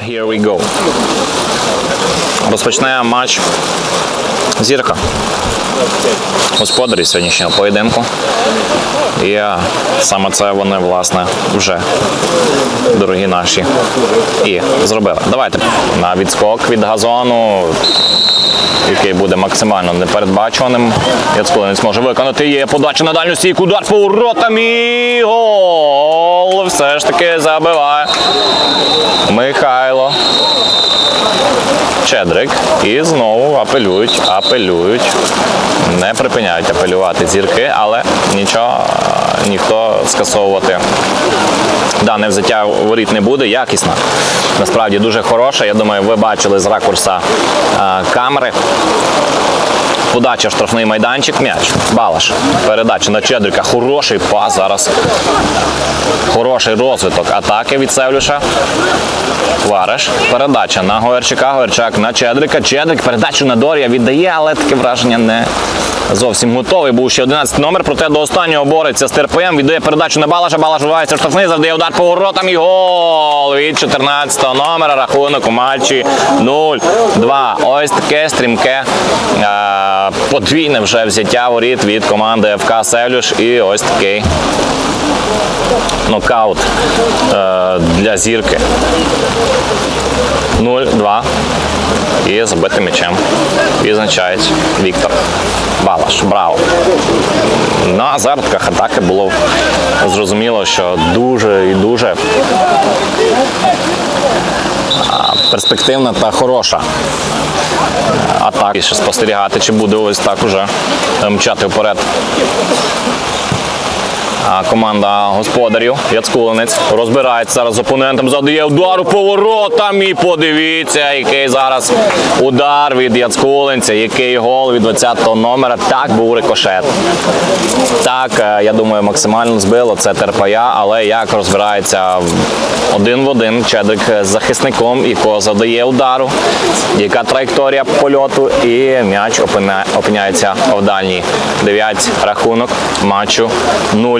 Here we go. Розпочнемо матч Зірка. Господарі сьогоднішнього поєдинку. І саме це вони, власне, вже дорогі наші і зробили. Давайте на відскок від газону, який буде максимально непередбачуваним. Яцкулинець може виконати. Є подача на дальню стійку, удар по воротам і гол. Все ж таки забиває Михайло. Чедрик. І знову апелюють, апелюють. Не припиняють апелювати зірки, але нічого, ніхто скасовувати дане взяття воріт не буде. Якісна. Насправді дуже хороша. Я думаю, ви бачили з ракурса е, камери. Подача в штрафний майданчик, м'яч. Балаш. Передача на Чедрика. Хороший пас зараз. Хороший розвиток атаки від Севлюша. Вариш. Передача на Говерчака. Говерчак на Чедрика. Чедрик передачу на Дорія віддає, але таке враження не зовсім готовий. Був ще 11 номер, проте до останнього бореться з ТРПМ. Віддає передачу на Балаша. Балаш вивається штрафний, завдає удар по воротам і гол від 14 номера. Рахунок у матчі 0-2. Ось таке стрімке е, подвійне вже взяття воріт від команди ФК Севлюш. І ось такий нокаут е, для зірки. 0-2. І забитим м'ячем відзначається Віктор Балаш. Браво! На зародках атаки було зрозуміло, що дуже і дуже перспективна та хороша атака. І ще спостерігати, чи буде ось так уже мчати вперед а, команда господарів Яцкулинець розбирається зараз з опонентом, задає удар у поворотам і подивіться, який зараз удар від Яцкулинця, який гол від 20-го номера. Так був рикошет. Так, е, я думаю, максимально збило це терпая, але як розбирається один в один Чедрик з захисником, якого завдає удару, яка траєкторія польоту, і м'яч опиня- опиняється в дальній дев'ять рахунок матчу 0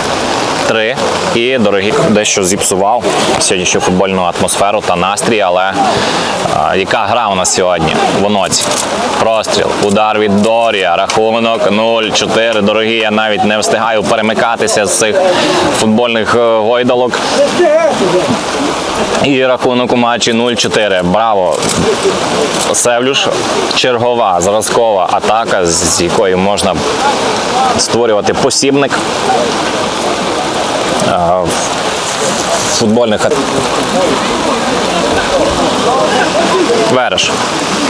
3. І дорогі дещо зіпсував сьогоднішню футбольну атмосферу та настрій, але а, яка гра у нас сьогодні в оноці? Простріл, удар від Дорія, рахунок 0-4. Дорогі, я навіть не встигаю перемикатися з цих футбольних е, гойдалок. І рахунок у матчі 0-4. Браво! Севлюш чергова зразкова атака, з якої можна створювати посібник в футбольних Вереш.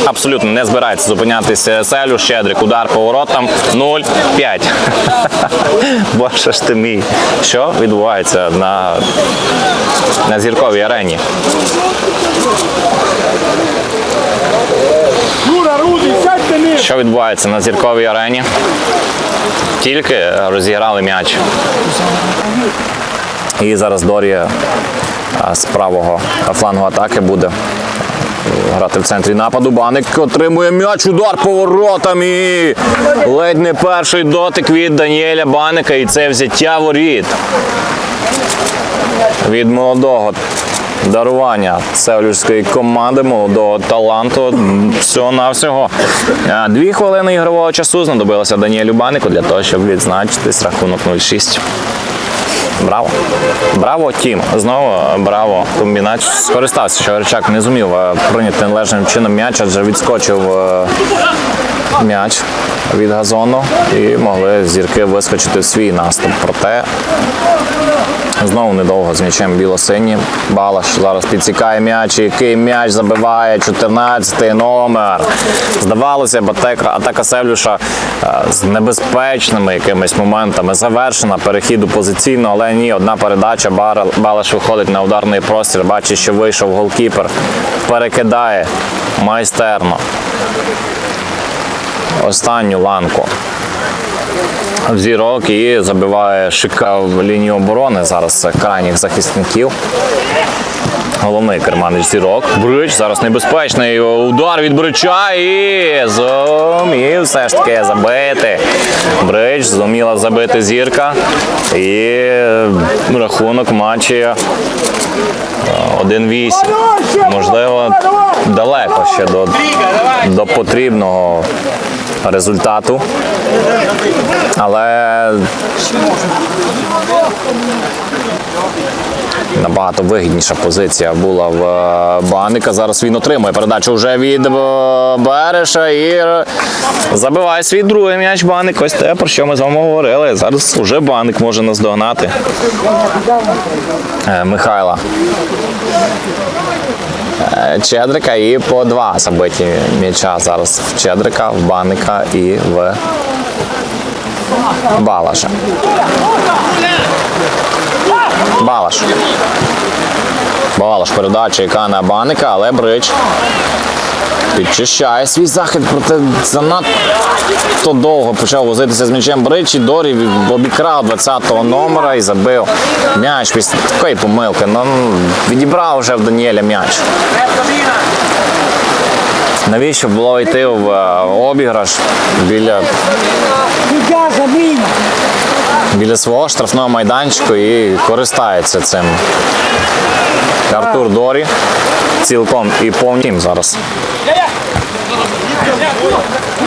Абсолютно не збирається зупинятися Селю, Щедрик, удар по воротам 0-5. Боже ж ти мій. Що відбувається на, на зірковій арені? Що відбувається на зірковій арені? Тільки розіграли м'яч. І зараз Дорія з правого флангу атаки буде грати в центрі нападу. Баник отримує м'яч, удар поворотом і ледь не перший дотик від Даніеля Баника. І це взяття воріт від молодого дарування севлюської команди, молодого таланту. Всього-навсього. Е, Дві хвилини ігрового часу знадобилося Даніелю Банику для того, щоб відзначитись рахунок 0-6. Браво. Браво, Тім. Знову браво. Комбінацію скористався, що Ричак не зумів е, прийняти належним чином м'яч, адже відскочив е, м'яч від газону і могли зірки вискочити в свій наступ. Проте Знову недовго з м'ячем білосині. Балаш зараз підсікає м'яч. Який м'яч забиває 14 номер. Здавалося б, атака, Севлюша е, з небезпечними якимись моментами завершена. Перехід у позиційно, але ні, одна передача. Балаш виходить на ударний простір. Бачить, що вийшов голкіпер. Перекидає майстерно. останню ланку зірок і забиває шика лінію оборони. Зараз це крайніх захисників. Головний керманич зірок. Брич зараз небезпечний удар від Брича і зумів все ж таки забити. Брич зуміла забити зірка. І рахунок матчі е, 1-8. Можливо, далеко ще до, до потрібного результату. Але набагато вигідніша позиція була в е, Баника. Зараз він отримує передачу вже від е, Береша і забиває свій другий м'яч Баник. Ось те, про що ми з вами говорили. Зараз вже Баник може наздогнати Е, Михайла. Е, Чедрика і по два забиті м'яча зараз в Чедрика, в Баника і в Балаша. Балаш. Балаш передача, яка на Баника, але Брич підчищає свій захід, проте занадто довго почав возитися з м'ячем Брич і Дорі обікрав 20-го номера і забив м'яч після такої помилки. Ну, відібрав вже в Даніеля м'яч. Навіщо було йти в е, обіграш біля. Біля свого штрафного майданчику і користається цим. Артур Дорі цілком і повністю зараз.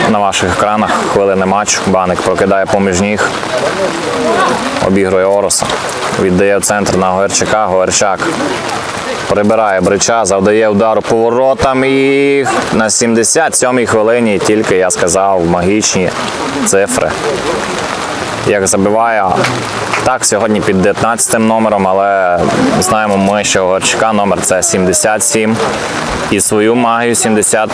На ваших екранах хвилини матчу. Баник прокидає поміж ніг. Обігрує Ороса. Віддає центр на Говерчака. Говерчак прибирає брича, завдає удару поворотам і на 77-й хвилині тільки я сказав магічні цифри як забиває. Так, сьогодні під 19 номером, але знаємо ми, що Горчака номер це 77. І свою магію 70.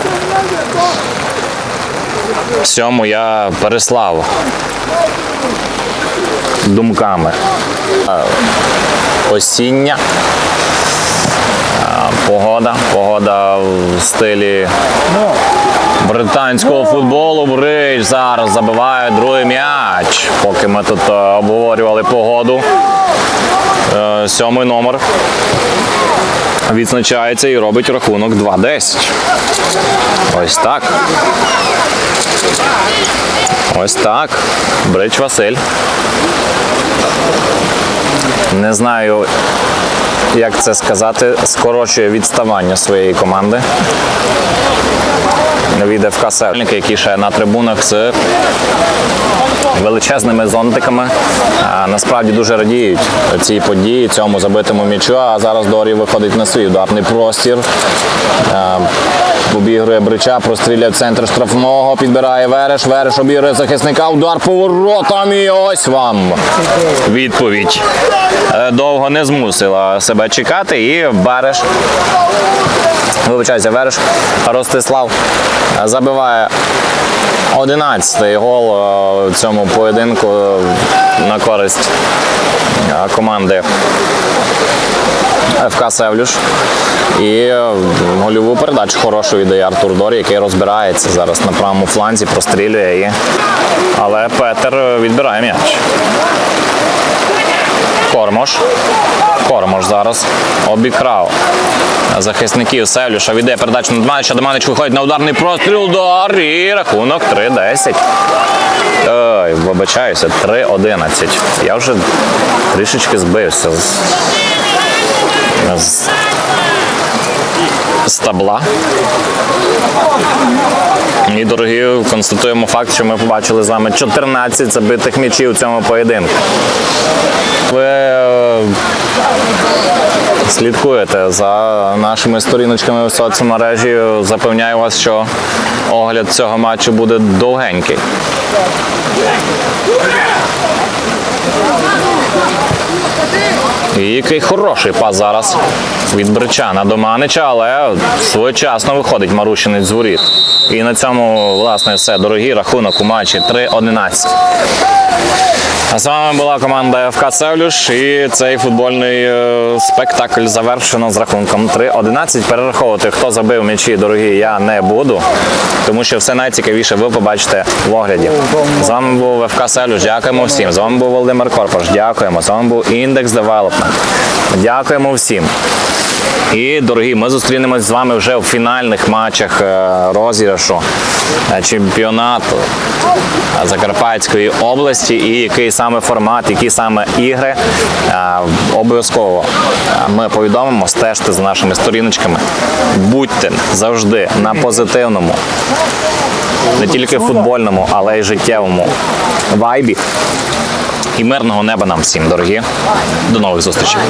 Сьому я переслав думками. Осіння. Погода. Погода в стилі британського футболу. Бридж зараз забиває другий м'яч. Поки ми тут е, обговорювали погоду. Е, Сьомий номер відзначається і робить рахунок 2-10. Ось так. Ось так. Брич Василь. Не знаю, як це сказати, скорочує відставання своєї команди від ФК Сельники, які ще на трибунах з величезними зонтиками. Насправді дуже радіють цій події, цьому забитому м'ячу. А зараз Дорі виходить на свій ударний простір. Обігрує брича, простріляє в центр штрафного, підбирає Вереш, Вереш обігрує захисника, удар поворотом і ось вам відповідь. Е, Довго не змусила себе чекати і Береш Вибачайся, Вереш Ростислав забиває 11-й гол е, в цьому поєдинку е, на користь е, команди ФК Севлюш. І е, гольову передачу хорошу віддає Артур Дорі, який розбирається зараз на правому фланзі, прострілює її. Але Петер е, відбирає м'яч. Кормош. Кормош зараз обікрав захисників Севлюша. Віддає передачу на Дманича. Дманич виходить на ударний простріл. Удар і рахунок 3-10. Вибачаюся, 3-11. Я вже трішечки збився з, з, з табла. І, дорогі, констатуємо факт, що ми побачили з вами 14 забитих м'ячів у цьому поєдинку. Ви е, слідкуєте за нашими сторіночками в соцмережі. Запевняю вас, що огляд цього матчу буде довгенький. Ура! Який хороший пас зараз від Бричана до Манича, але своєчасно виходить Марущинець з воріт. І на цьому, власне, все. Дорогі рахунок у матчі 3-11. А з вами була команда ФК Севлюш і цей футбольний е, спектакль завершено з рахунком 3-11. Перераховувати, хто забив м'ячі, дорогі, я не буду, тому що все найцікавіше ви побачите в огляді. З вами був ФК Севлюш. Дякуємо всім. З вами був Володимир Корпаш. Дякуємо. З вами був індекс Девелопмент. Дякуємо всім. І, дорогі, ми зустрінемось з вами вже в фінальних матчах е, розіграшу е, чемпіонату е, Закарпатської області. І який саме формат, які саме ігри обов'язково ми повідомимо, стежте за нашими сторіночками. Будьте завжди на позитивному, не тільки футбольному, але й життєвому вайбі. І мирного неба нам всім, дорогі. До нових зустрічей.